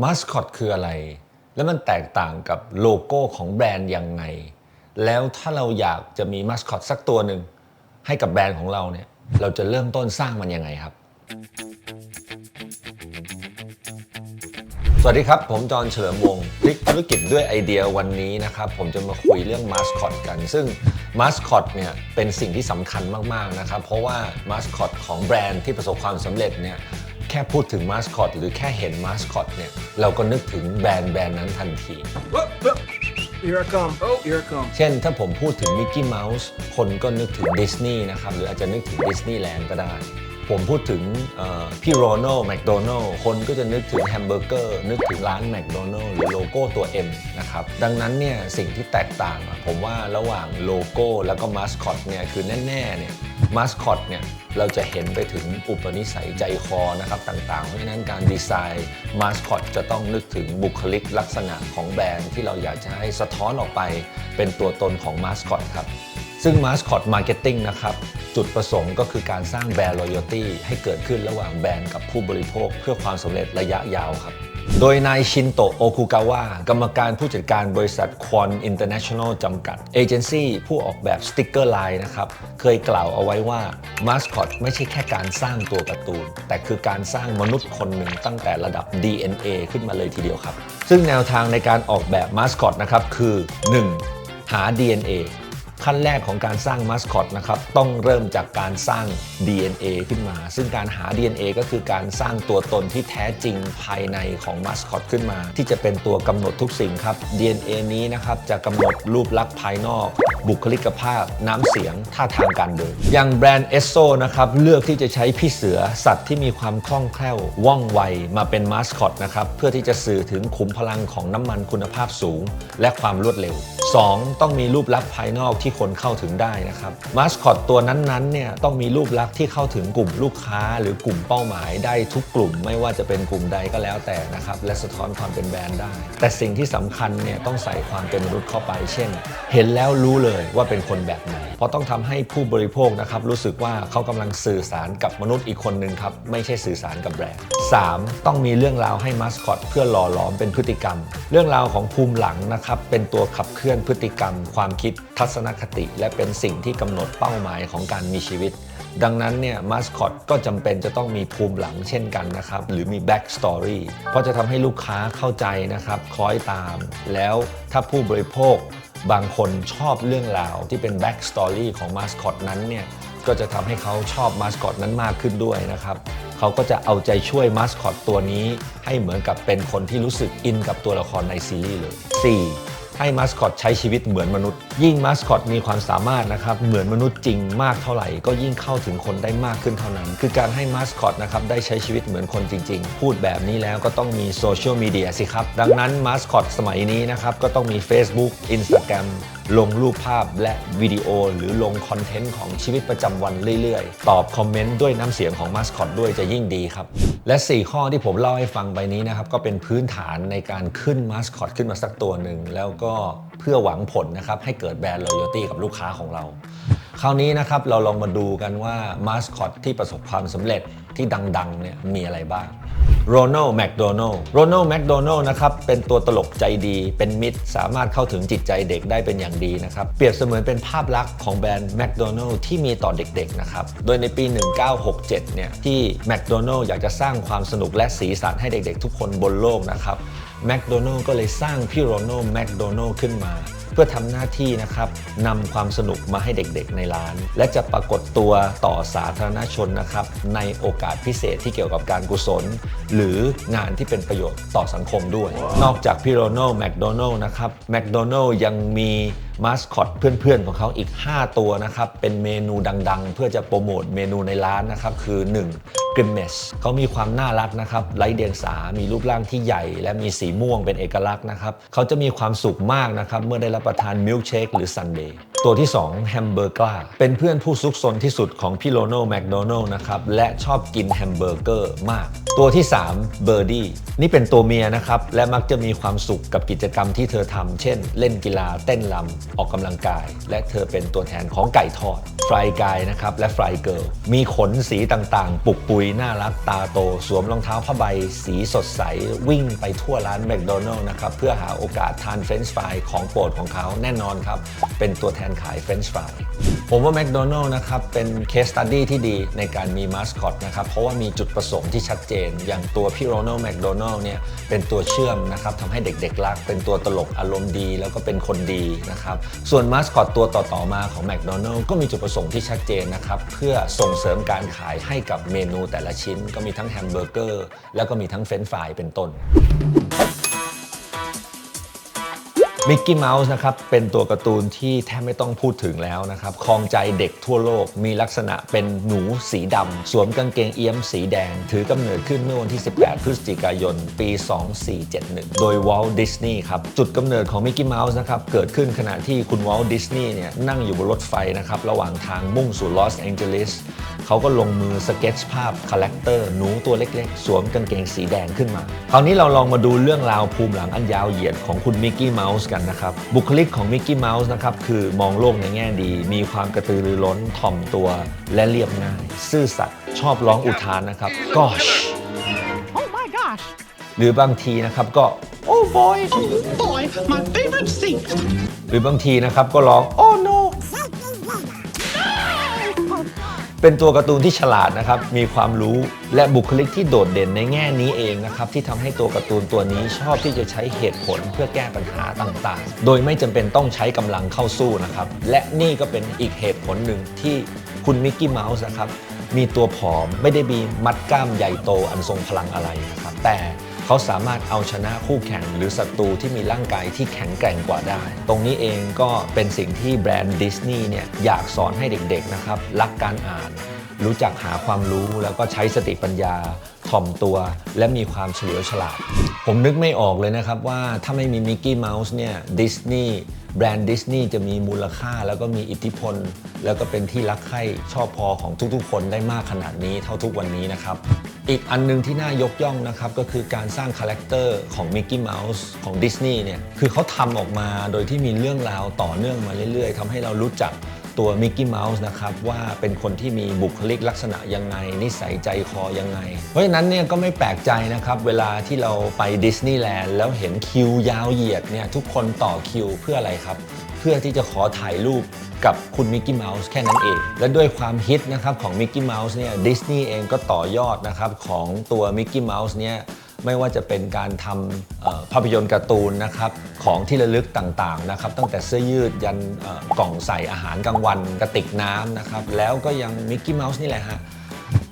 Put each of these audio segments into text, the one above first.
มาสคอตคืออะไร แล้วมันแตกต่างกับโลโก้ของแบรนด์ยังไง แล้วถ้าเราอยากจะมีมาสคอตสักตัวหนึ่งให้กับแบรนด์ของเราเนี่ย เราจะเริ่มต้นสร้างมันยังไงครับ สวัสดีครับ ผมจอห์นเฉลิมวงศ์พลิกธุรกิจด้วยไอเดียวันนี้นะครับ ผมจะมาคุยเรื่องมาสคอตกัน ซึ่งมาสคอตเนี่ยเป็นสิ่งที่สำคัญมาก ๆ นะครับ เพราะว่ามาสคอตของแบรนด์ที่ประสบความสำเร็จเนี่ย แค่พูดถึงมาสคอตหรือแค่เห็นมาสคอตเนี่ย เราก็นึกถึงแบรนด์แบรนด์นั้นทันที Oh, oh. Here I come. Oh, here I come. เช่นถ้าผมพูดถึงมิกกี้เมาส์คนก็นึกถึงดิสนีย์นะครับ หรืออาจจะนึกถึงดิสนีย์แลนด์ก็ได้ ผมพูดถึงเอ่อพี่โรนัลแมคโดนัลคนก็จะนึกถึงแฮมเบอร์เกอร์ นึกถึงร้านแมคโดนัลหรือโลโก้ตัว M นะครับ ดังนั้นเนี่ยสิ่งที่แตกต่างอะผมว่าระหว่างโลโก้แล้วก็มาสคอตเนี่ยคือแน่ๆเนี่ย มาสคอตเนี่ยเราจะเห็นไปถึงอุปนิสัยใจคอนะครับต่างๆ เพราะฉะนั้นการดีไซน์มาสคอตจะต้องนึกถึงบุคลิกลักษณะของแบรนด์ที่เราอยากจะให้สะท้อนออกไปเป็นตัวตนของมาสคอตครับซึ่ง Mascot Marketing นะครับ จุดประสงค์ก็คือการสร้างแบรนด์ loyalty ให้เกิดขึ้นระหว่างแบรนด์กับผู้บริโภคเพื่อความสำเร็จระยะยาวครับ โดยนายชินโตะโอคุกาวะกรรมการผู้จัดการบริษัทควอนอินเตอร์เนชั่นแนลจำกัด เอเจนซี่ผู้ออกแบบสติกเกอร์ไลน์นะครับ เคยกล่าวเอาไว้ว่า Mascot ไม่ใช่แค่การสร้างตัวการ์ตูน แต่คือการสร้างมนุษย์คนหนึ่งตั้งแต่ระดับ DNA ขึ้นมาเลยทีเดียวครับ ซึ่งแนวทางในการออกแบบ Mascot นะครับคือ 1. หา DNA ขั้นแรกของการสร้างมาสคอตนะครับต้องเริ่มจากการสร้าง DNA ขึ้นมา ซึ่งการหา DNA ก็คือการสร้างตัวตนที่แท้จริงภายในของมาสคอตขึ้นมา ที่จะเป็นตัวกำหนดทุกสิ่งครับ DNA นี้นะครับจะกำหนดรูปลักษณ์ภายนอก บุคลิกภาพ น้ำเสียง ท่าทางการเดิน อย่างแบรนด์เอสโซนะครับเลือกที่จะใช้พี่เสือสัตว์ที่มีความคล่องแคล่วว่องไวมาเป็นมาสคอตนะครับเพื่อที่จะสื่อถึงขุมพลังของน้ำมันคุณภาพสูง และความรวดเร็ว 2. ต้องมีรูปลักษณ์ภายนอกที่คนเข้าถึงได้นะครับมาสคอตตัวนั้นๆเนี่ยต้องมีรูปลักษณ์ที่เข้าถึงกลุ่มลูกค้า หรือกลุ่มเป้าหมายได้ทุกกลุ่ม ไม่ว่าจะเป็นกลุ่มใดก็แล้วแต่นะครับและสะท้อนความเป็นแบรนด์ได้ แต่สิ่งที่สำคัญเนี่ยต้องใส่ความเป็นมนุษย์เข้าไป เช่น เห็นแล้วรู้เลยว่าเป็นคนแบบไหนเพราะต้องทำให้ผู้บริโภคนะครับรู้สึกว่าเขากำลังสื่อสารกับมนุษย์อีกคนนึงครับไม่ใช่สื่อสารกับแบรนด์ 3. ต้องมีเรื่องราวให้มาสคอตเพื่อหล่อหลอมเป็นพฤติกรรม เรื่องราวของภูมิหลังนะครับเป็นตัวขับเคลื่อนพฤติกรรม ความคิดทัศนคติ และเป็นสิ่งที่กำหนดเป้าหมายของการมีชีวิต ดังนั้นเนี่ยมาสคอตก็จำเป็นจะต้องมีภูมิหลังเช่นกันนะครับ หรือมีแบ็กสตอรี่เพราะจะทำให้ลูกค้าเข้าใจนะครับคล้อยตาม แล้วถ้าผู้บริโภคบางคนชอบเรื่องราวที่เป็นแบ็กสตอรี่ของมาสคอตนั้นเนี่ยก็จะทำให้เขาชอบมาสคอตนั้นมากขึ้นด้วยนะครับเขาก็จะเอาใจช่วยมาสคอตตัวนี้ ให้เหมือนกับเป็นคนที่รู้สึกอินกับตัวละครในซีรีส์เลย 4. ให้มาสคอตใช้ชีวิตเหมือนมนุษย์ ยิ่งมาสคอตมีความสามารถนะครับเหมือนมนุษย์จริงมากเท่าไหร่ ก็ยิ่งเข้าถึงคนได้มากขึ้นเท่านั้น คือการให้มาสคอตนะครับได้ใช้ชีวิตเหมือนคนจริง ๆ พูดแบบนี้แล้วก็ต้องมีโซเชียลมีเดียสิครับ ดังนั้นมาสคอตสมัยนี้นะครับก็ต้องมี Facebook Instagram ลงรูปภาพและวิดีโอ หรือลงคอนเทนต์ของชีวิตประจำวันเรื่อยๆ ตอบคอมเมนต์ด้วยน้ำเสียงของมาสคอตด้วยจะยิ่งดีครับ และ 4 ข้อที่ผมเล่าให้ฟังไปนี้นะครับ ก็เป็นพื้นฐานในการขึ้นมาสคอตขึ้นมาสักตัวหนึ่ง แล้วก็เพื่อหวังผลนะครับให้เกิดแบรนด์ loyalty กับลูกค้าของเรา คราวนี้นะครับเราลองมาดูกันว่ามาสคอตที่ประสบความสำเร็จที่ดังๆเนี่ยมีอะไรบ้างโรนัลแมคโดนัลโรนัลแมคโดนัลนะครับเป็นตัวตลกใจดี เป็นมิตร สามารถเข้าถึงจิตใจเด็กได้เป็นอย่างดีนะครับ เปรียบเสมือนเป็นภาพลักษณ์ของแบรนด์แมคโดนัลที่มีต่อเด็กๆนะครับ โดยในปี 1967 เนี่ยที่แมคโดนัลอยากจะสร้างความสนุกและสีสันให้เด็กๆ ทุกคนบนโลกนะครับ แมคโดนัลก็เลยสร้างพี่โรนัลแมคโดนัลขึ้นมา เพื่อทำหน้าที่นะครับนำความสนุกมาให้เด็กๆในร้าน และจะปรากฏตัวต่อสาธารณชนนะครับ ในโอกาสพิเศษที่เกี่ยวกับการกุศล หรืองานที่เป็นประโยชน์ต่อสังคมด้วย นอกจากพี่โรนัลแมคโดนัลนะครับแมคโดนัลยังมีมาสคอตเพื่อนๆ ของเขาอีก 5 ตัวนะครับ เป็นเมนูดังๆ เพื่อจะโปรโมทเมนูในร้านนะครับ คือ 1. กริมเมสเขามีความน่ารักนะครับไร้เดียงสา มีรูปร่างที่ใหญ่ และมีสีม่วงเป็นเอกลักษณ์นะครับเขาจะมีความสุขมากนะครับเมื่อได้รับประทานมิลค์เชคหรือซันเดย์ตัวที่2แฮมเบอร์เกอร์เป็นเพื่อนผู้ซุกซนที่สุดของพี่โรนัลแมคโดนัลนะครับและชอบกินแฮมเบอร์เกอร์มาก ตัวที่3เบอร์ดี้นี่เป็นตัวเมียนะครับและมักจะมีความสุขกับกิจกรรมที่เธอทำเช่น เล่นกีฬาเต้นรำออกกำลังกาย และเธอเป็นตัวแทนของไก่ทอดฟรายกายนะครับและฟรายเกิลมีขนสีต่างๆ ปุกปุยน่ารักตาโต สวมรองเท้าผ้าใบ สีสดใส วิ่งไปทั่วร้านแมคโดนัลล์นะครับ เพื่อหาโอกาสทานเฟรนช์ฟรายของโปรดของเขาแน่นอนครับ เป็นตัวแทนขายเฟรนช์ฟราย ผมว่าแมคโดนัลล์นะครับเป็นเคสตัดดี้ที่ดีในการมีมาสคอตนะครับเพราะว่ามีจุดประสงค์ที่ชัดเจน อย่างตัวพี่โรนัลด์แมคโดนัลล์เนี่ยเป็นตัวเชื่อมนะครับทำให้เด็กๆรัก เป็นตัวตลกอารมณ์ดี แล้วก็เป็นคนดีนะครับส่วนมาสคอตตัวต่อๆมาของแมคโดนัลล์ก็มีจุดประสงค์ที่ชัดเจนนะครับเพื่อส่งเสริมการขายให้กับเมนูแต่ละชิ้น ก็มีทั้งแฮมเบอร์เกอร์แล้วก็มีทั้งเฟรนช์ฟรายเป็นต้น มิกกี้เมาส์นะครับเป็นตัวการ์ตูนที่แทบไม่ต้องพูดถึงแล้วนะครับคลองใจเด็กทั่วโลกมีลักษณะเป็นหนูสีดำสวมกางเกงเอี้ยมสีแดง ถือกำเนิดขึ้นเมื่อวันที่ 18 พฤศจิกายน ปี 2471 โดยวอลดิสนีย์ครับ จุดกำเนิดของมิกกี้เมาส์นะครับเกิดขึ้นขณะที่คุณวอลดิสนีย์เนี่ยนั่งอยู่บนรถไฟนะครับระหว่างทางมุ่งสู่ลอสแองเจลิส เขาก็ลงมือสเก็ตช์ภาพคาแรคเตอร์หนูตัวเล็กๆ สวมกางเกงสีแดงขึ้นมา คราวนี้เราลองมาดูเรื่องราวภูมิหลังอันยาวเหยียดของคุณมิกกี้เมาส์กันนะครับ บุคลิกของมิกกี้เมาส์นะครับ คือมองโลกในแง่ดี มีความกระตือรือร้นถ่อมตัวและเรียบง่าย ซื่อสัตย์ชอบร้องอุทานนะครับ gosh Oh my gosh! หรือบางทีนะครับก็ oh boy Boy, my favorite seat! หรือบางทีนะครับก็ร้อง oh no เป็นตัวการ์ตูนที่ฉลาดนะครับ มีความรู้และบุคลิกที่โดดเด่นในแง่นี้เองนะครับ ที่ทำให้ตัวการ์ตูนตัวนี้ชอบที่จะใช้เหตุผลเพื่อแก้ปัญหาต่างๆ โดยไม่จำเป็นต้องใช้กำลังเข้าสู้นะครับ และนี่ก็เป็นอีกเหตุผลหนึ่งที่คุณมิกกี้เมาส์นะครับ มีตัวผอมไม่ได้มีมัดกล้ามใหญ่โตอันทรงพลังอะไรนะครับแต่ เขาสามารถเอาชนะคู่แข่งหรือศัตรูที่มีร่างกายที่แข็งแกร่งกว่าได้ ตรงนี้เองก็เป็นสิ่งที่แบรนด์ดิสนีย์เนี่ยอยากสอนให้เด็กๆนะครับรักการอ่าน รู้จักหาความรู้แล้วก็ใช้สติปัญญาถ่อมตัว และมีความเฉลียวฉลาด ผมนึกไม่ออกเลยนะครับว่าถ้าไม่มีมิกกี้เมาส์เนี่ยดิสนีย์ แบรนด์ดิสนีย์จะมีมูลค่าแล้วก็มีอิทธิพล แล้วก็เป็นที่รักใคร่ชอบพอของทุกๆ คนได้มากขนาดนี้เท่าทุกวันนี้นะครับ อีกอันหนึงที่น่ายกย่องนะครับ ก็คือการสร้างคาแรคเตอร์ของมิกกี้เมาส์ของดิสนีย์เนี่ยคือเขาทำออกมาโดยที่มีเรื่องราวต่อเนื่องมาเรื่อยๆทำให้เรารู้จัก ตัวมิกกี้เมาส์นะครับว่าเป็นคนที่มีบุคลิกลักษณะยังไง นิสัยใจคอยังไง เพราะฉะนั้นเนี่ยก็ไม่แปลกใจนะครับ เวลาที่เราไปดิสนีย์แลนด์แล้วเห็นคิวยาวเหยียดเนี่ยทุกคนต่อคิวเพื่ออะไรครับ เพื่อที่จะขอถ่ายรูปกับคุณมิกกี้เมาส์แค่นั้นเอง และด้วยความฮิตนะครับของมิกกี้เมาส์เนี่ยดิสนีย์เองก็ต่อยอดนะครับของตัวมิกกี้เมาส์เนี่ย ไม่ว่าจะเป็นการทำภาพยนตร์การ์ตูนนะครับของที่ระลึกต่างๆนะครับตั้งแต่เสื้อยืดยันกล่องใส่อาหารกลางวันกระติกน้ำนะครับแล้วก็ยังมิกกี้เมาส์นี่แหละฮะ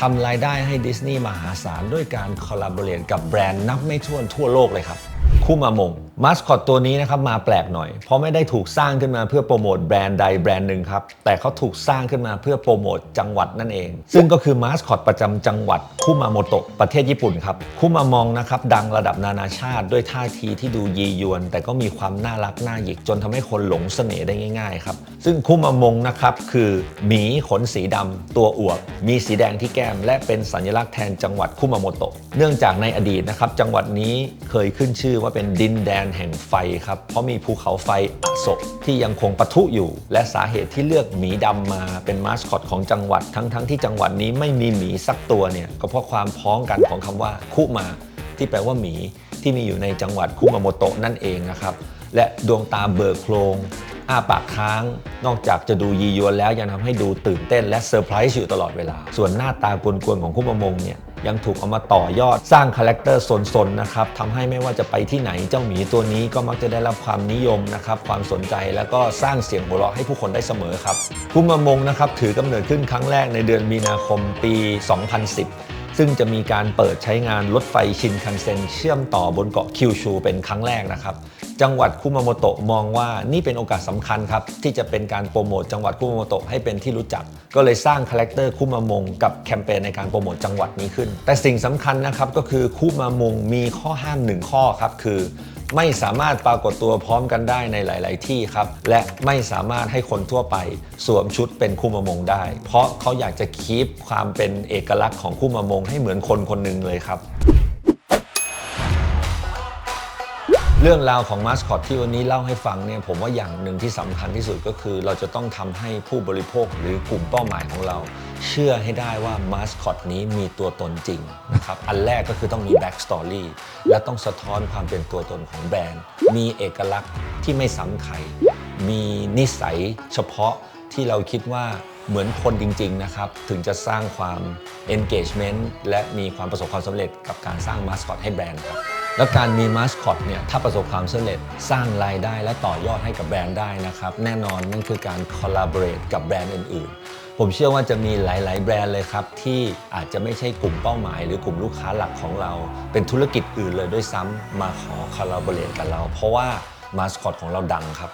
ทำรายได้ให้ดิสนีย์มหาศาลด้วยการคอลลาบอร์เรทกับแบรนด์นับไม่ถ้วนทั่วโลกเลยครับคู่มามง มาสคอตตัวนี้นะครับมาแปลกหน่อย เพราะไม่ได้ถูกสร้างขึ้นมาเพื่อโปรโมทแบรนด์ใดแบรนด์หนึ่งครับ แต่เขาถูกสร้างขึ้นมาเพื่อโปรโมทจังหวัดนั่นเอง ซึ่งก็คือมาสคอตประจำจังหวัดคุมาโมโตะประเทศญี่ปุ่นครับคุมามองนะครับดังระดับนานาชาติด้วยท่าทีที่ดูยียวน แต่ก็มีความน่ารักน่าหยิกจนทำให้คนหลงเสน่ห์ได้ง่ายๆครับซึ่งคุมามงนะครับคือหมีขนสีดำตัวอวบมีสีแดงที่แก้ม และเป็นสัญลักษณ์แทนจังหวัดคุมาโมโตะเนื่องจากในอดีตนะครับจังหวัดนี้เคยขึ้นชื่อว่าเป็นดินแดนแห่งไฟครับ เพราะมีภูเขาไฟอโศกที่ยังคงปะทุอยู่ และสาเหตุที่เลือกหมีดำมาเป็นมาสคอตของจังหวัดทั้งๆที่จังหวัดนี้ไม่มีหมีสักตัวเนี่ยก็เพราะความพ้องกันของคำว่าคุมา ที่แปลว่าหมีที่มีอยู่ในจังหวัดคุมาโมโตะนั่นเองนะครับและดวงตาเบิกโพรงอ้าปากค้าง นอกจากจะดูยียวนแล้วยังทำให้ดูตื่นเต้นและเซอร์ไพรส์อยู่ตลอดเวลา ส่วนหน้าตากลวนๆของคุมามงเนี่ย ยังถูกเอามาต่อยอดสร้างคาแรคเตอร์สนๆนะครับทำให้ไม่ว่าจะไปที่ไหนเจ้าหมีตัวนี้ก็มักจะได้รับความนิยมนะครับความสนใจแล้วก็สร้างเสียงหัวเราะให้ผู้คนได้เสมอครับคุมามงนะครับถือกำเนิดขึ้นครั้งแรกในเดือนมีนาคมปี 2010ซึ่งจะมีการเปิดใช้งานรถไฟชินคันเซ็นเชื่อมต่อบนเกาะคิวชูเป็นครั้งแรกนะครับ จังหวัดคุมาโมโตะมองว่านี่เป็นโอกาสสำคัญครับ ที่จะเป็นการโปรโมทจังหวัดคุมาโมโตะให้เป็นที่รู้จัก ก็เลยสร้างคาแรคเตอร์คุมามงกับแคมเปญในการโปรโมทจังหวัดนี้ขึ้น แต่สิ่งสำคัญนะครับก็คือคุมามงมีข้อห้ามหนึ่งข้อครับคือไม่สามารถปรากฏตัวพร้อมกันได้ในหลาย ๆ ที่ครับ และไม่สามารถให้คนทั่วไป สวมชุดเป็นคู่มามงได้ เพราะเขาอยากจะคีปความเป็นเอกลักษณ์ของคู่มามงให้เหมือนคนคนหนึ่งเลยครับ เรื่องราวของมาสคอตที่วันนี้เล่าให้ฟังเนี่ยผมว่าอย่างหนึ่งที่สำคัญที่สุดก็คือ เราจะต้องทำให้ผู้บริโภคหรือกลุ่มเป้าหมายของเรา เชื่อให้ได้ว่ามาสคอตนี้มีตัวตนจริงนะครับอันแรกก็คือต้องมีแบ็กสตอรี่และต้องสะท้อนความเป็นตัวตนของแบรนด์ มีเอกลักษณ์ที่ไม่ซ้ำใครมีนิสัยเฉพาะที่เราคิดว่าเหมือนคนจริง ๆ นะครับ ถึงจะสร้างความ engagement และมีความประสบความสำเร็จกับการสร้างมาสคอตให้แบรนด์ครับ แล้วการมีมาสคอตเนี่ยถ้าประสบความสำเร็จสร้างรายได้และต่อยอดให้กับแบรนด์ได้นะครับ แน่นอนนั่นคือการ collaborate กับแบรนด์อื่นๆ ผมเชื่อว่าจะมีหลาย ๆ แบรนด์เลยครับ ที่อาจจะไม่ใช่กลุ่มเป้าหมาย หรือกลุ่มลูกค้าหลักของเรา เป็นธุรกิจอื่นเลยด้วยซ้ำมาขอ collaborate กับเรา เพราะว่ามาสคอตของเราดังครับ